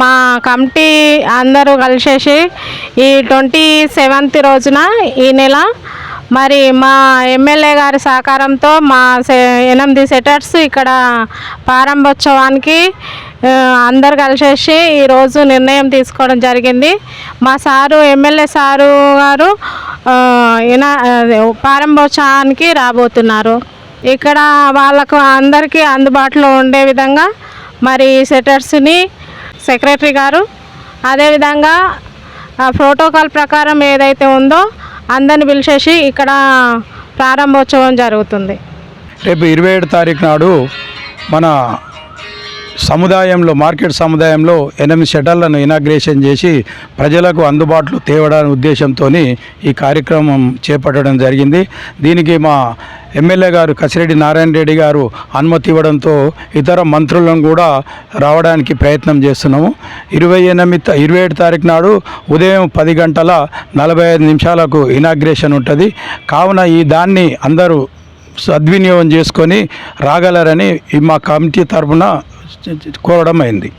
మా కమిటీ అందరూ కలిసేసి ఈ ట్వంటీ సెవెంత్ రోజున ఈ నెల మరి మా ఎమ్మెల్యే గారి సహకారంతో మా సె ఎనిమిది సెటర్స్ ఇక్కడ ప్రారంభోత్సవానికి అందరు కలిసేసి ఈరోజు నిర్ణయం తీసుకోవడం జరిగింది. మా సారు ఎమ్మెల్యే సారు గారు ఇనా ప్రారంభోత్సవానికి రాబోతున్నారు. ఇక్కడ వాళ్ళకు అందరికీ అందుబాటులో ఉండే విధంగా మరి సెటర్స్ని సెక్రటరీ గారు. అదేవిధంగా ఆ ప్రోటోకాల్ ప్రకారం ఏదైతే ఉందో అందరిని పిలిచేసి ఇక్కడ ప్రారంభోత్సవం జరుగుతుంది. రేపు ఇరవై ఏడు తారీఖు నాడు మన సముదాయంలో మార్కెట్ సముదాయంలో ఎనిమిది షటర్లను ఇనాగ్రేషన్ చేసి ప్రజలకు అందుబాటులో తేవడానికి ఉద్దేశంతో ఈ కార్యక్రమం చేపట్టడం జరిగింది. దీనికి మా ఎమ్మెల్యే గారు కసిరెడ్డి నారాయణ రెడ్డి గారు అనుమతి ఇవ్వడంతో ఇతర మంత్రులను కూడా రావడానికి ప్రయత్నం చేస్తున్నాము. ఇరవై ఎనిమిది ఇరవై ఏడు తారీఖు నాడు ఉదయం పది గంటల నలభై ఐదు నిమిషాలకు ఇనాగ్రేషన్ ఉంటుంది. కావున ఈ దాన్ని అందరూ సద్వినియోగం చేసుకొని రాగలరని మా కమిటీ తరఫున కోరడం అయింది.